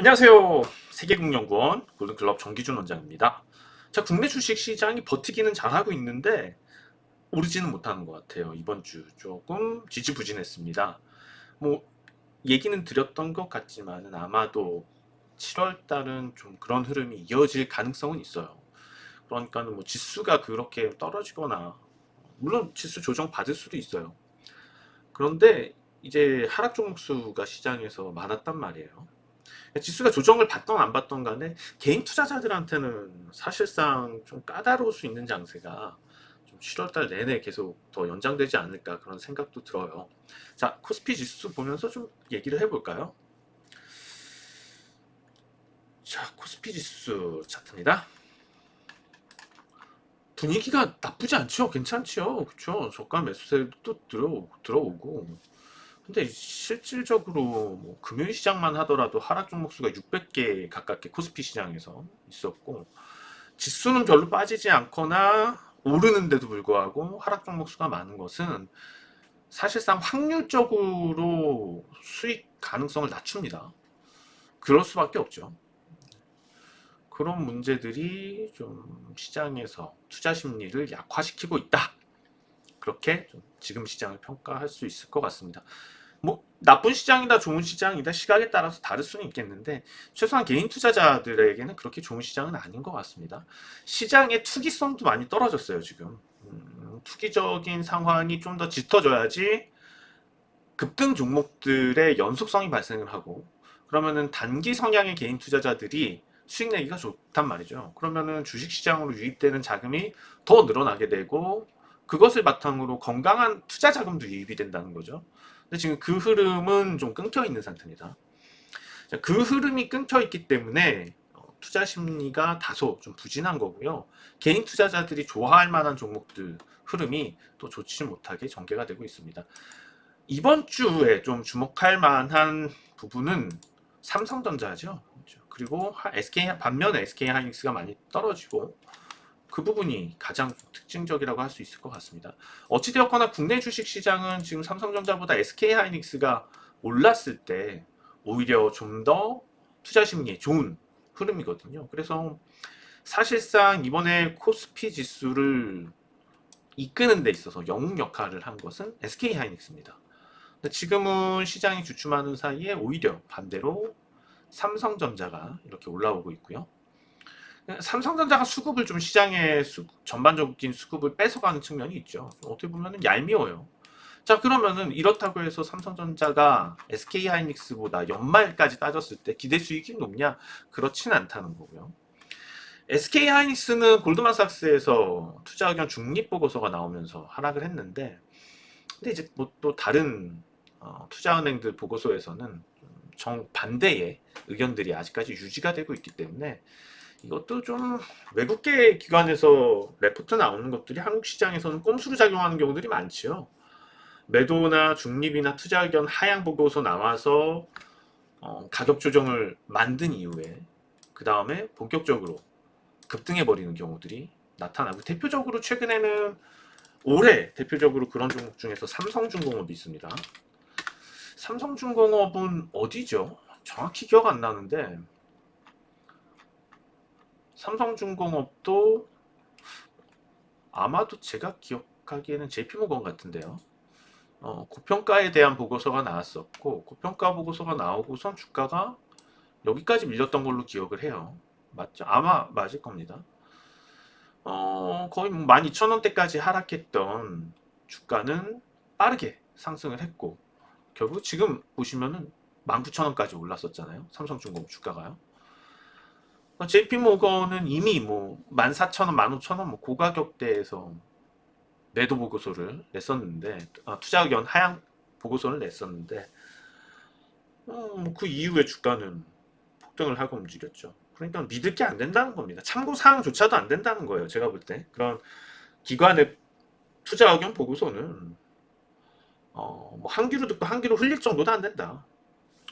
안녕하세요. 세계국연구원 골든클럽 정기준 원장입니다. 자, 국내 주식 시장이 버티기는 잘하고 있는데 오르지는 못하는 것 같아요. 이번 주 조금 지지부진했습니다. 뭐 얘기는 드렸던 것 같지만은 아마도 7월 달은 좀 그런 흐름이 이어질 가능성은 있어요. 그러니까는 뭐 지수가 그렇게 떨어지거나 물론 지수 조정 받을 수도 있어요. 그런데 이제 하락 종목수가 시장에서 많았단 말이에요. 지수가 조정을 받던 안 받던 간에 개인 투자자들한테는 사실상 좀 까다로울 수 있는 장세가 좀 7월달 내내 계속 더 연장되지 않을까 그런 생각도 들어요. 자, 코스피 지수 보면서 좀 얘기를 해볼까요? 자, 코스피 지수 차트입니다. 분위기가 나쁘지 않죠? 괜찮죠? 그쵸? 저가 매수세도 들어, 들어오고. 근데 실질적으로 뭐 금요일 시장만 하더라도 하락 종목 수가 600개 가깝게 코스피 시장에서 있었고 지수는 별로 빠지지 않거나 오르는데도 불구하고 하락 종목 수가 많은 것은 사실상 확률적으로 수익 가능성을 낮춥니다. 그럴 수밖에 없죠. 그런 문제들이 좀 시장에서 투자 심리를 약화시키고 있다. 그렇게 좀 지금 시장을 평가할 수 있을 것 같습니다. 뭐 나쁜 시장이다 좋은 시장이다 시각에 따라서 다를 수는 있겠는데 최소한 개인 투자자들에게는 그렇게 좋은 시장은 아닌 것 같습니다. 시장의 투기성도 많이 떨어졌어요 지금. 음, 투기적인 상황이 좀 더 짙어져야지 급등 종목들의 연속성이 발생을 하고 그러면은 단기 성향의 개인 투자자들이 수익 내기가 좋단 말이죠. 그러면은 주식 시장으로 유입되는 자금이 더 늘어나게 되고 그것을 바탕으로 건강한 투자 자금도 유입이 된다는 거죠. 근데 지금 그 흐름은 좀 끊겨 있는 상태입니다. 자, 그 흐름이 끊겨 있기 때문에 어, 투자 심리가 다소 좀 부진한 거고요. 개인 투자자들이 좋아할 만한 종목들 흐름이 또 좋지 못하게 전개가 되고 있습니다. 이번 주에 좀 주목할 만한 부분은 삼성전자죠. 그리고 SK 반면에 SK 하이닉스가 많이 떨어지고 그 부분이 가장 특징적이라고 할 수 있을 것 같습니다. 어찌되었거나 국내 주식 시장은 지금 삼성전자보다 SK 하이닉스가 올랐을 때 오히려 좀 더 투자 심리에 좋은 흐름이거든요. 그래서 사실상 이번에 코스피 지수를 이끄는 데 있어서 영웅 역할을 한 것은 SK 하이닉스입니다. 근데 지금은 시장이 주춤하는 사이에 오히려 반대로 삼성전자가 이렇게 올라오고 있고요. 삼성전자가 수급을 좀 시장의 수, 전반적인 수급을 뺏어가는 측면이 있죠. 어떻게 보면 얄미워요. 자 그러면은 이렇다고 해서 삼성전자가 SK 하이닉스보다 연말까지 따졌을 때 기대 수익이 높냐? 그렇진 않다는 거고요. SK 하이닉스는 골드만삭스에서 투자 의견 중립 보고서가 나오면서 하락을 했는데, 근데 이제 뭐 또 다른 어, 투자은행들 보고서에서는 정 반대의 의견들이 아직까지 유지가 되고 있기 때문에 이것도 좀 외국계 기관에서 레포트 나오는 것들이 한국 시장에서는 꼼수로 작용하는 경우들이 많지요. 매도나 중립이나 투자 의견 하향 보고서 나와서 어, 가격 조정을 만든 이후에 그 다음에 본격적으로 급등해 버리는 경우들이 나타나고 대표적으로 최근에는 올해 대표적으로 그런 종목 중에서 삼성중공업이 있습니다. 삼성중공업은 어디죠? 정확히 기억 안 나는데 삼성중공업도 아마도 제가 기억하기에는 JP모건 같은데요. 어, 고평가에 대한 보고서가 나왔었고 고평가 보고서가 나오고선 주가가 여기까지 밀렸던 걸로 기억을 해요. 맞죠? 아마 맞을 겁니다. 어, 거의 12,000원대까지 하락했던 주가는 빠르게 상승을 했고 결국 지금 보시면은 19,000원까지 올랐었잖아요. 삼성중공업 주가가요. JP모건은 이미 뭐 14,000원, 15,000원 뭐 고가격대에서 매도 보고서를 냈었는데 아, 투자 의견 하향 보고서를 냈었는데 어, 뭐그 이후에 주가는 폭등을 하고 움직였죠. 그러니까 믿을 게 안 된다는 겁니다. 참고 사항조차도 안 된다는 거예요. 제가 볼 때 그런 기관의 투자 의견 보고서는 어, 뭐 한귀로 듣고 한귀로 흘릴 정도도 안 된다.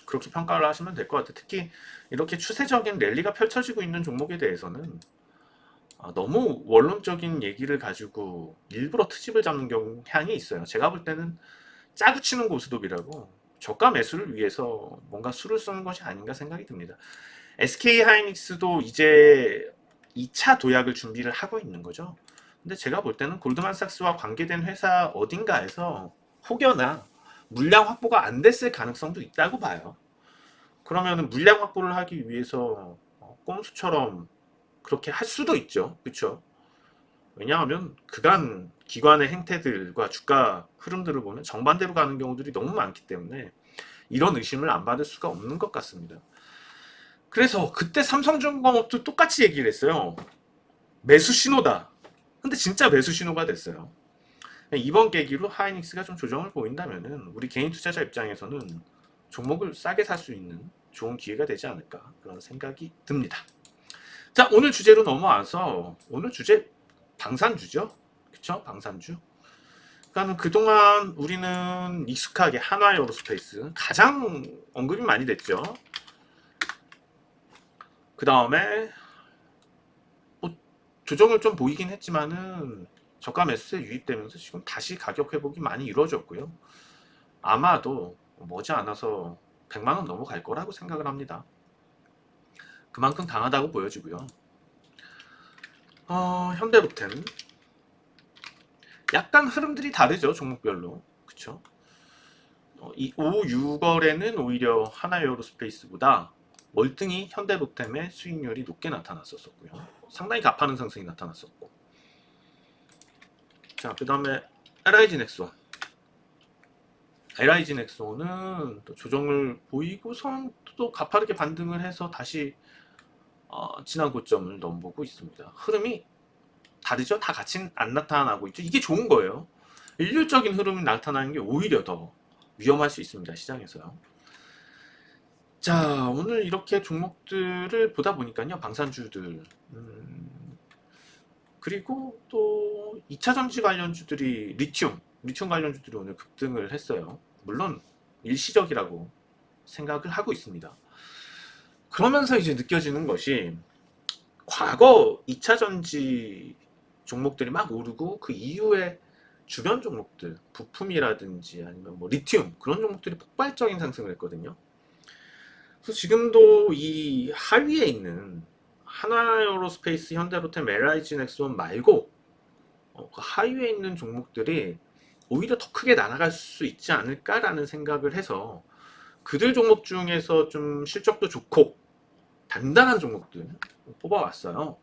그렇게 평가를 하시면 될 것 같아요. 특히 이렇게 추세적인 랠리가 펼쳐지고 있는 종목에 대해서는 아, 너무 원론적인 얘기를 가지고 일부러 트집을 잡는 경향이 있어요. 제가 볼 때는 짜고 치는 고스톱이라고 저가 매수를 위해서 뭔가 수를 쓰는 것이 아닌가 생각이 듭니다. SK 하이닉스도 이제 2차 도약을 준비를 하고 있는 거죠. 근데 제가 볼 때는 골드만삭스와 관계된 회사 어딘가에서 혹여나 물량 확보가 안 됐을 가능성도 있다고 봐요. 그러면은 물량 확보를 하기 위해서 어, 꼼수처럼 그렇게 할 수도 있죠. 그렇죠? 왜냐하면 그간 기관의 행태들과 주가 흐름들을 보면 정반대로 가는 경우들이 너무 많기 때문에 이런 의심을 안 받을 수가 없는 것 같습니다. 그래서 그때 삼성중공업도 똑같이 얘기를 했어요. 매수 신호다. 근데 진짜 매수 신호가 됐어요. 이번 계기로 하이닉스가 좀 조정을 보인다면은 우리 개인 투자자 입장에서는 종목을 싸게 살 수 있는 좋은 기회가 되지 않을까 그런 생각이 듭니다. 자 오늘 주제로 넘어와서 오늘 주제 방산주죠. 그쵸? 방산주. 그러니까 그동안 우리는 익숙하게 한화 에어로스페이스 가장 언급이 많이 됐죠. 그 다음에 뭐 조정을 좀 보이긴 했지만은 저가 매수세 유입되면서 지금 다시 가격 회복이 많이 이루어졌고요. 아마도 머지않아서 100만 원 넘어갈 거라고 생각을 합니다. 그만큼 강하다고 보여지고요. 어, 현대로템 약간 흐름들이 다르죠 종목별로 그쵸 어, 이 5, 6월에는 오히려 하나에어로스페이스보다 월등히 현대로템의 수익률이 높게 나타났었고요 상당히 가파른 상승이 나타났었고 자 그 다음에 LIG 넥스원 LIG 넥스원은 또 조정을 보이고선 또 가파르게 반등을 해서 다시 어, 지난 고점을 넘보고 있습니다. 흐름이 다르죠? 다 같이 안 나타나고 있죠. 이게 좋은 거예요. 일률적인 흐름이 나타나는 게 오히려 더 위험할 수 있습니다. 시장에서요. 자, 오늘 이렇게 종목들을 보다 보니까요. 방산주들. 음, 그리고 또 2차 전지 관련주들이 리튬, 리튬 관련주들이 오늘 급등을 했어요. 물론 일시적이라고 생각을 하고 있습니다. 그러면서 이제 느껴지는 것이 과거 2차 전지 종목들이 막 오르고 그 이후에 주변 종목들 부품이라든지 아니면 뭐 리튬 그런 종목들이 폭발적인 상승을 했거든요. 그래서 지금도 이 하위에 있는 하나에어로스페이스, 현대로템, LIG 넥스원 말고 어, 그 하위에 있는 종목들이 오히려 더 크게 날아갈 수 있지 않을까라는 생각을 해서 그들 종목 중에서 좀 실적도 좋고 단단한 종목들 뽑아왔어요.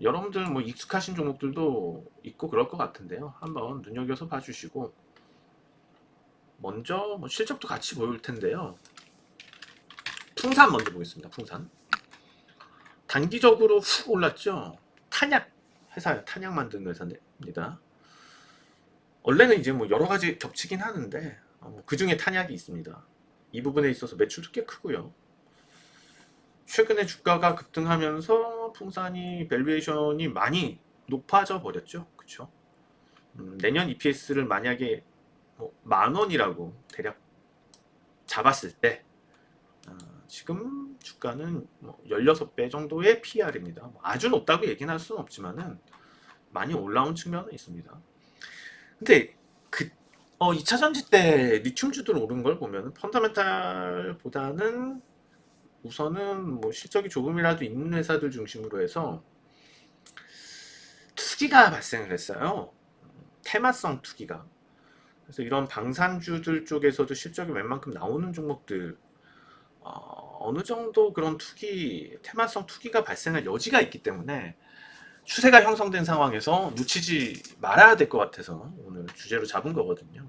여러분들 뭐 익숙하신 종목들도 있고 그럴 것 같은데요. 한번 눈여겨서 봐주시고 먼저 뭐 실적도 같이 보일 텐데요. 풍산 먼저 보겠습니다. 풍산 단기적으로 훅 올랐죠. 탄약 회사예요. 탄약 만드는 회사입니다. 원래는 이제 뭐 여러 가지 겹치긴 하는데 어, 그 중에 탄약이 있습니다. 이 부분에 있어서 매출도 꽤 크고요. 최근에 주가가 급등하면서 풍산이 밸류에이션이 많이 높아져 버렸죠. 그쵸? 음, 내년 EPS를 만약에 뭐 만 원이라고 대략 잡았을 때 어, 지금 주가는 뭐 16배 정도의 PR입니다. 뭐 아주 높다고 얘기는 할 수는 없지만은 많이 올라온 측면은 있습니다. 근데 그 어, 2차 전지 때 리튬주들 오른 걸 보면 펀더멘탈보다는 우선은 뭐 실적이 조금이라도 있는 회사들 중심으로 해서 투기가 발생을 했어요. 테마성 투기가. 그래서 이런 방산주들 쪽에서도 실적이 웬만큼 나오는 종목들 어, 느 정도 그런 투기 테마성 투기가 발생할 여지가 있기 때문에 추세가 형성된 상황에서 놓치지 말아야 될 것 같아서 오늘 주제로 잡은 거거든요.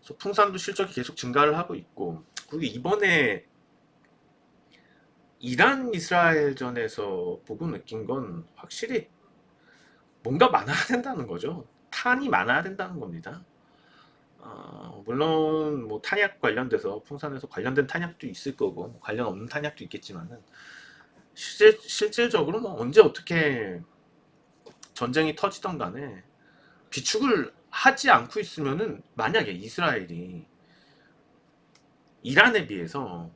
그래서 풍산도 실적이 계속 증가를 하고 있고 그리고 이번에 이란 이스라엘전에서 보고 느낀 건 확실히 뭔가 많아야 된다는 거죠. 탄이 많아야 된다는 겁니다. 어, 물론 뭐 탄약 관련돼서 풍산에서 관련된 탄약도 있을 거고 뭐 관련 없는 탄약도 있겠지만은 실제, 실질적으로 뭐 언제 어떻게 전쟁이 터지던 간에 비축을 하지 않고 있으면은 만약에 이스라엘이 이란에 비해서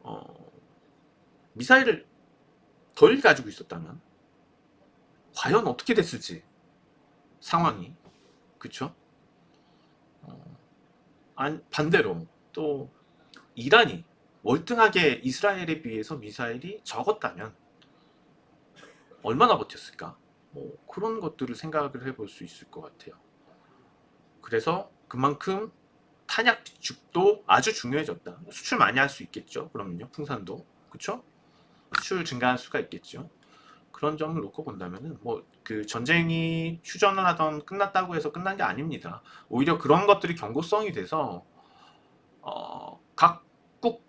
어, 미사일을 덜 가지고 있었다면 과연 어떻게 됐을지 상황이 그쵸? 반대로 또 이란이 월등하게 이스라엘에 비해서 미사일이 적었다면 얼마나 버텼을까? 뭐 그런 것들을 생각을 해볼 수 있을 것 같아요. 그래서 그만큼 탄약 비축도 아주 중요해졌다. 수출 많이 할 수 있겠죠. 그러면요. 풍산도. 그쵸? 수출 증가할 수가 있겠죠. 그런 점을 놓고 본다면은 뭐 그 전쟁이 휴전을 하던 끝났다고 해서 끝난 게 아닙니다. 오히려 그런 것들이 경고성이 돼서 어, 각국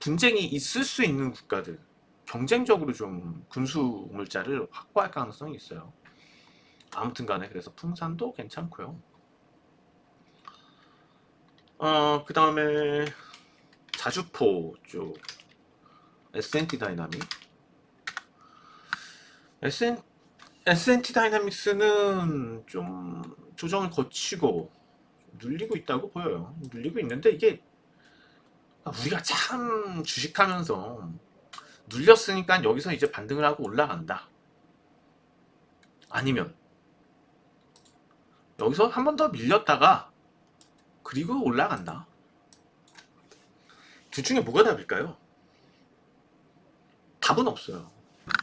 분쟁이 있을 수 있는 국가들 경쟁적으로 좀 군수 물자를 확보할 가능성이 있어요. 아무튼 간에 그래서 풍산도 괜찮고요. 어, 그 다음에 자주포 쪽 S&T 다이나믹 SN, S&T 다이나믹스는 좀 조정을 거치고 눌리고 있다고 보여요. 눌리고 있는데 이게 우리가 참 주식하면서 눌렸으니까 여기서 이제 반등을 하고 올라간다. 아니면 여기서 한 번 더 밀렸다가 그리고 올라간다. 둘 중에 뭐가 답일까요? 답은 없어요.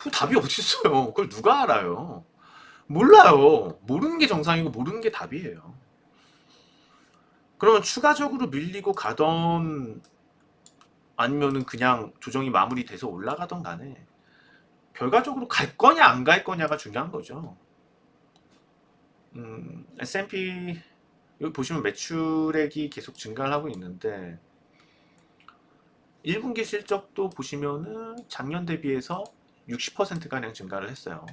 그 답이 어딨어요? 그걸 누가 알아요? 몰라요. 모르는 게 정상이고 모르는 게 답이에요. 그러면 추가적으로 밀리고 가던 아니면은 그냥 조정이 마무리돼서 올라가던 간에 결과적으로 갈 거냐 안 갈 거냐가 중요한 거죠. 음, S&P 여기 보시면 매출액이 계속 증가를 하고 있는데 1분기 실적도 보시면은 작년 대비해서 60%가량 증가를 했어요.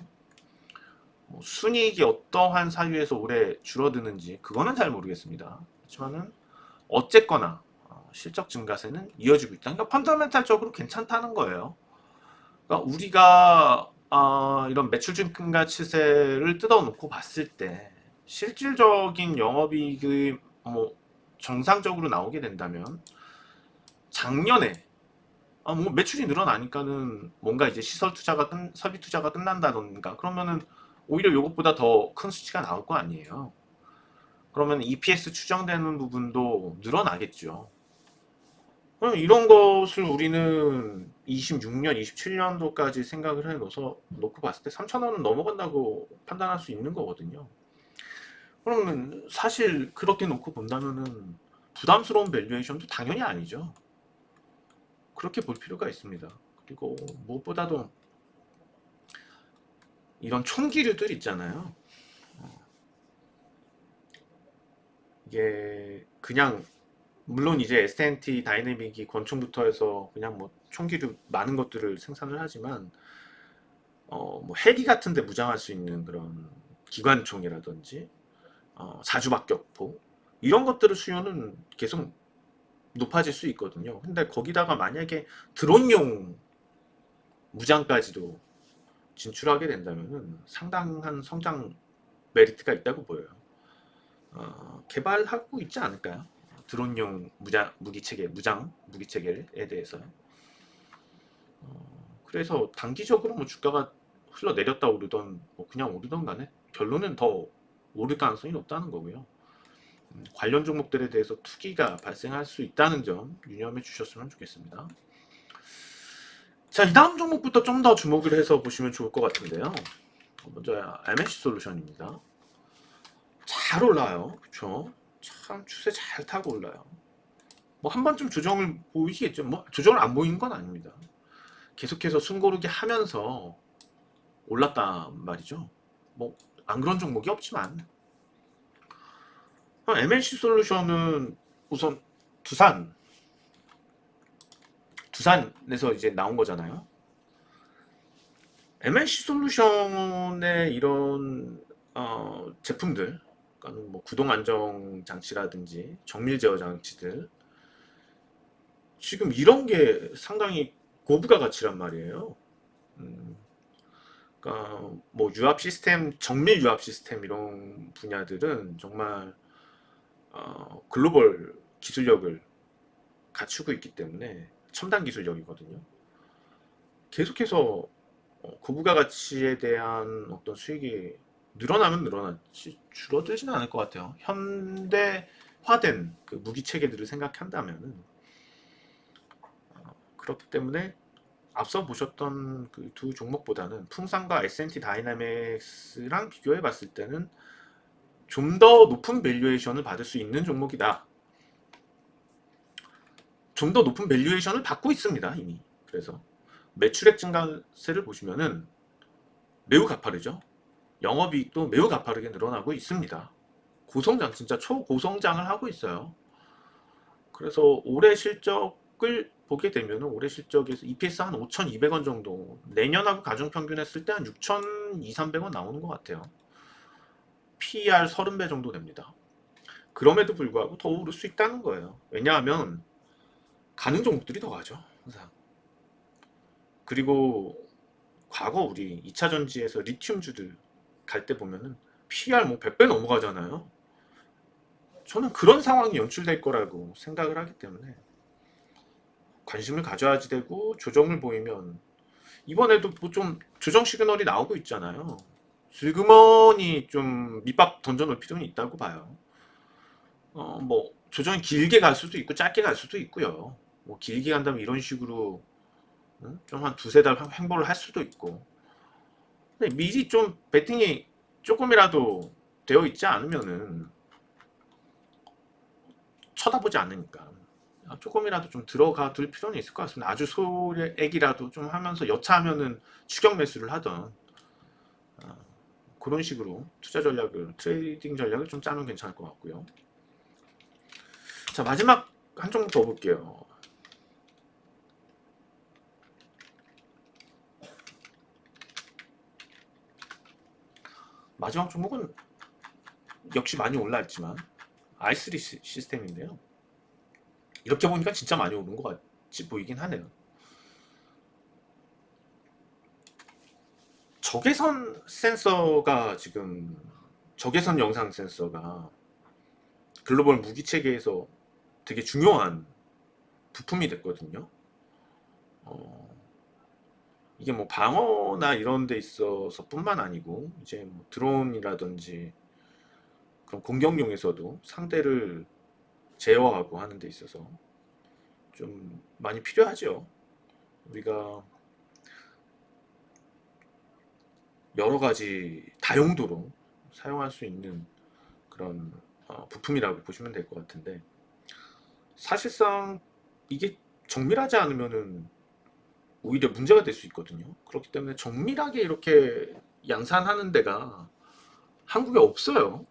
뭐 순이익이 어떠한 사유에서 올해 줄어드는지 그거는 잘 모르겠습니다. 그렇지만은 어쨌거나 어, 실적 증가세는 이어지고 있다. 그러니까 펀더멘탈적으로 괜찮다는 거예요. 그러니까 우리가 아, 이런 매출 증가 추세를 뜯어놓고 봤을 때 실질적인 영업이익이 뭐 정상적으로 나오게 된다면 작년에 아, 뭐 매출이 늘어나니까는 뭔가 이제 시설 투자가 끝, 설비 투자가 끝난다던가 그러면은 오히려 이것보다 더 큰 수치가 나올 거 아니에요. 그러면 EPS 추정되는 부분도 늘어나겠죠. 그럼 이런 것을 우리는 26년, 27년도까지 생각을 해놓아서 놓고 봤을 때 3,000원은 넘어간다고 판단할 수 있는 거거든요. 그러면 사실 그렇게 놓고 본다면은 부담스러운 밸류에이션도 당연히 아니죠. 그렇게 볼 필요가 있습니다. 그리고 무엇보다도 이런 총기류들 있잖아요. 어, 이게 그냥 물론 이제 S&T 다이내믹이 권총부터 해서 그냥 뭐 총기류 많은 것들을 생산을 하지만 어, 뭐 헬기 같은 데 무장할 수 있는 그런 기관총이라든지 어, 자주박격포 이런 것들의 수요는 계속 높아질 수 있거든요. 근데 거기다가 만약에 드론용 무장까지도 진출하게 된다면은 상당한 성장 메리트가 있다고 보여요. 어, 개발하고 있지 않을까요? 드론용 무장 무기 체계, 무장 무기 체계에 대해서. 어, 그래서 단기적으로 뭐 주가가 흘러 내렸다 오르던 뭐 그냥 오르던 간에 결론은 더 오를 가능성이 높다는 거고요. 음, 관련 종목들에 대해서 투기가 발생할 수 있다는 점 유념해 주셨으면 좋겠습니다. 자, 이 다음 종목부터 좀 더 주목을 해서 보시면 좋을 것 같은데요. 먼저 MSC 솔루션입니다. 잘 올라요. 그쵸? 참 추세 잘 타고 올라요. 뭐 한 번쯤 조정을 보이시겠죠. 뭐 조정을 안 보이는 건 아닙니다. 계속해서 숨고르기 하면서 올랐단 말이죠. 뭐 안 그런 종목이 없지만 MNC 솔루션은 우선 두산 두산에서 이제 나온 거잖아요. MNC 솔루션의 이런 어, 제품들, 그러니까 뭐 구동 안정 장치라든지 정밀 제어 장치들, 지금 이런 게 상당히 고부가 가치란 말이에요. 음, 그러니까 뭐 유압 시스템, 정밀 유압 시스템 이런 분야들은 정말 어, 글로벌 기술력을 갖추고 있기 때문에 첨단 기술력이거든요. 계속해서 어, 고부가 가치에 대한 어떤 수익이 늘어나면 늘어났지 줄어들지는 않을 것 같아요. 현대 합화된 그 무기 체계들을 생각한다면은 어, 그렇기 때문에 앞서 보셨던 그 두 종목보다는 풍산과 S&T 다이나믹스랑 비교해 봤을 때는 좀 더 높은 밸류에이션을 받을 수 있는 종목이다. 좀 더 높은 밸류에이션을 받고 있습니다 이미. 그래서 매출액 증가세를 보시면은 매우 가파르죠. 영업이익도 매우 가파르게 늘어나고 있습니다. 고성장 진짜 초고성장을 하고 있어요. 그래서 올해 실적을 보게 되면 올해 실적에서 EPS 한 5,200원 정도 내년하고 가중평균 했을 때 한 6,200-300원 나오는 것 같아요. PER 30배 정도 됩니다. 그럼에도 불구하고 더 오를 수 있다는 거예요. 왜냐하면 가는 종목들이 더 가죠. 항상. 그리고 과거 우리 2차 전지에서 리튬주들 갈 때 보면은 PER 뭐 100배 넘어가잖아요. 저는 그런 상황이 연출될 거라고 생각을 하기 때문에 관심을 가져야지 되고 조정을 보이면 이번에도 뭐 좀 조정 시그널이 나오고 있잖아요. 슬그머니 좀 밑밥 던져놓을 필요는 있다고 봐요. 어, 뭐 조정이 길게 갈 수도 있고 짧게 갈 수도 있고요. 뭐 길게 간다면 이런 식으로 좀한 두세 달 행보를 할 수도 있고. 근데 미리 좀 베팅이 조금이라도 되어 있지 않으면은 쳐다보지 않으니까 조금이라도 좀 들어가 둘 필요는 있을 것 같습니다. 아주 소액이라도 좀 하면서 여차하면은 추격 매수를 하던 어, 그런 식으로 투자 전략을 트레이딩 전략을 좀 짜면 괜찮을 것 같고요. 자 마지막 한 종목 더 볼게요. 마지막 종목은 역시 많이 i3 시- 시스템인데요. 이렇게 보니까 진짜 많이 오른 것 같이 보이긴 하네요. 적외선 센서가 지금 적외선 영상 센서가 글로벌 무기 체계에서 되게 중요한 부품이 됐거든요. 어, 이게 뭐 방어나 이런 데 있어서뿐만 아니고 이제 뭐 드론이라든지 그런 공격용에서도 상대를 제어하고 하는 데 있어서 좀 많이 필요하죠. 우리가 여러 가지 다용도로 사용할 수 있는 그런 어, 부품이라고 보시면 될 것 같은데 사실상 이게 정밀하지 않으면은 오히려 문제가 될 수 있거든요. 그렇기 때문에 정밀하게 이렇게 양산하는 데가 한국에 없어요.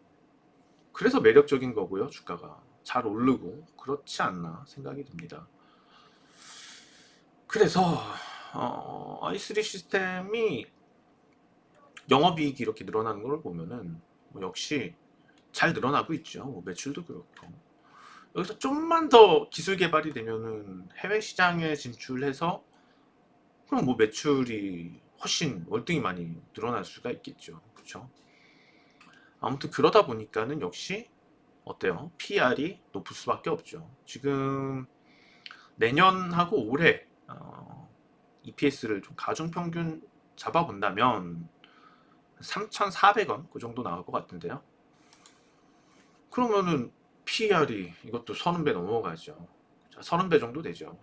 그래서 매력적인 거고요. 주가가 잘 오르고 그렇지 않나 생각이 듭니다. 그래서 어, i3 시스템이 영업이익이 이렇게 늘어나는 걸 보면은 뭐 역시 잘 늘어나고 있죠. 뭐 매출도 그렇고 여기서 좀만 더 기술 개발이 되면은 해외 시장에 진출해서 그럼 뭐 매출이 훨씬 월등히 많이 늘어날 수가 있겠죠. 그렇죠? 아무튼 그러다 보니까는 역시 어때요? PR이 높을 수밖에 없죠. 지금 내년하고 올해 어, EPS를 좀 가중 평균 잡아본다면 3,400원 그 정도 나올 것 같은데요. 그러면은 PR이 이것도 30배 넘어가죠. 자, 30배 정도 되죠.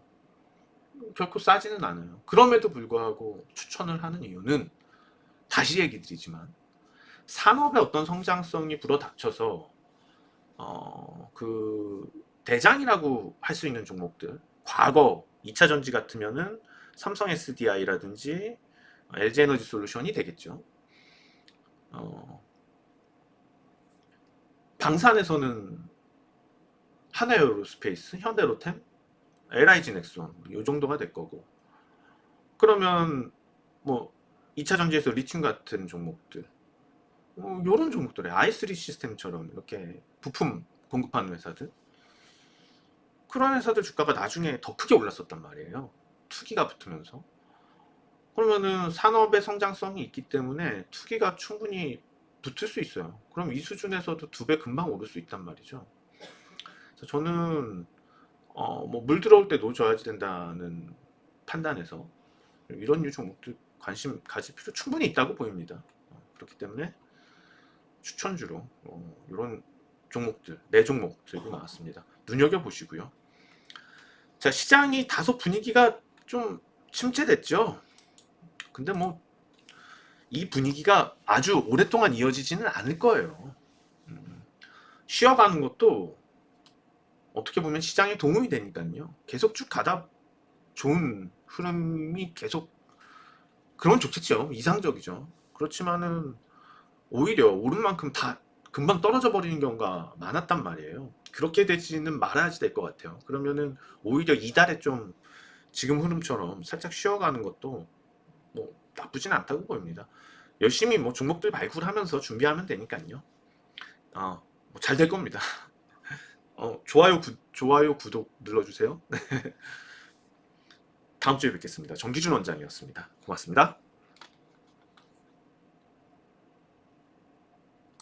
결코 싸지는 않아요. 그럼에도 불구하고 추천을 하는 이유는 다시 얘기 드리지만 산업의 어떤 성장성이 불어닥쳐서 어, 그 대장이라고 할 수 있는 종목들 과거 2차 전지 같으면은 삼성 SDI라든지 LG 에너지 솔루션이 되겠죠. 어, 방산에서는 하나에어로스페이스, 현대로템, LIG 넥슨 이 정도가 될 거고. 그러면 뭐 2차 전지에서 리튬 같은 종목들 뭐 이런 종목들에 i3 시스템처럼 이렇게 부품 공급하는 회사들 그런 회사들 주가가 나중에 더 크게 올랐었단 말이에요. 투기가 붙으면서 그러면은 산업의 성장성이 있기 때문에 투기가 충분히 붙을 수 있어요 그럼 이 수준에서도 두 배 금방 오를 수 있단 말이죠 저는 어, 뭐 물 들어올 때 놓줘야지 된다는 판단에서 이런 류 종목들 관심 가질 필요 충분히 있다고 보입니다. 어, 그렇기 때문에 추천주로 어, 이런 종목들, 네 종목 들고 나왔습니다. 눈여겨 보시고요. 자, 시장이 다소 분위기가 좀 침체됐죠. 근데 뭐 이 분위기가 아주 오랫동안 이어지지는 않을 거예요. 음, 쉬어가는 것도 어떻게 보면 시장에 도움이 되니까요. 계속 쭉 가다 좋은 흐름이 계속 그런 좋겠죠. 이상적이죠. 그렇지만은 오히려 오른 만큼 다 금방 떨어져 버리는 경우가 많았단 말이에요. 그렇게 되지는 말아야지 될 것 같아요. 그러면은 오히려 이달에 좀 지금 흐름처럼 살짝 쉬어가는 것도 뭐 나쁘진 않다고 보입니다. 열심히 뭐 종목들 발굴하면서 준비하면 되니까요. 어, 잘될 겁니다. 어, 좋아요, 구, 좋아요, 구독 눌러주세요. 다음 주에 뵙겠습니다. 정기준 원장이었습니다. 고맙습니다.